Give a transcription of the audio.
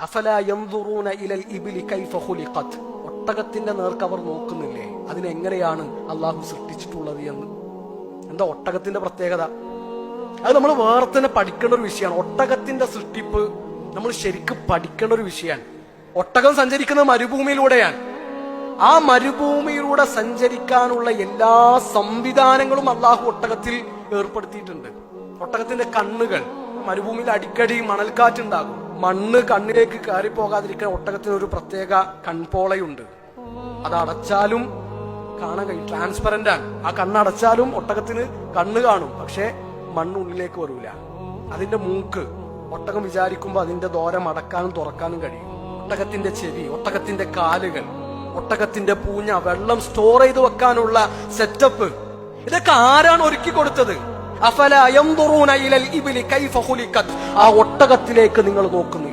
ഇലൽ ഒട്ടകത്തിന്റെ നേർക്ക് അവർ നോക്കുന്നില്ലേ? അതിനെങ്ങനെയാണ് അള്ളാഹു സൃഷ്ടിച്ചിട്ടുള്ളത് എന്ന്? എന്താ ഒട്ടകത്തിന്റെ പ്രത്യേകത? അത് നമ്മൾ വേറെ തന്നെ പഠിക്കേണ്ട ഒരു വിഷയമാണ്. ഒട്ടകത്തിന്റെ സൃഷ്ടിപ്പ് നമ്മൾ ശരിക്കും പഠിക്കേണ്ട ഒരു വിഷയമാണ്. ഒട്ടകം സഞ്ചരിക്കുന്നത് മരുഭൂമിയിലൂടെയാണ്. ആ മരുഭൂമിയിലൂടെ സഞ്ചരിക്കാനുള്ള എല്ലാ സംവിധാനങ്ങളും അള്ളാഹു ഒട്ടകത്തിൽ ഏർപ്പെടുത്തിയിട്ടുണ്ട്. ഒട്ടകത്തിന്റെ കണ്ണുകൾ മരുഭൂമിയിൽ അടിക്കടി മണൽക്കാറ്റുണ്ടാകും. മണ്ണ് കണ്ണിലേക്ക് കയറി പോകാതിരിക്കാൻ ഒട്ടകത്തിന് ഒരു പ്രത്യേക കൺപോളയുണ്ട്. അത് അടച്ചാലും കാണാൻ കഴിയും. ട്രാൻസ്പെറന്റ് ആണ്. ആ കണ്ണടച്ചാലും ഒട്ടകത്തിന് കണ്ണ് കാണും. പക്ഷേ മണ്ണുള്ളിലേക്ക് വരൂല. അതിന്റെ മൂക്ക്. ഒട്ടകം വിചാരിക്കുമ്പോൾ അതിന്റെ ദോരം അടക്കാനും തുറക്കാനും കഴിയും. ഒട്ടകത്തിന്റെ ചെവി ഒട്ടകത്തിന്റെ കാലുകൾ ഒട്ടകത്തിന്റെ പൂഞ്ഞ വെള്ളം സ്റ്റോർ ചെയ്ത് വെക്കാനുള്ള സെറ്റപ്പ് ഇതൊക്കെ ആരാണ് ഒരുക്കി കൊടുത്തത്? ആ ഒട്ടകത്തിലേക്ക് നിങ്ങൾ നോക്കുന്നു.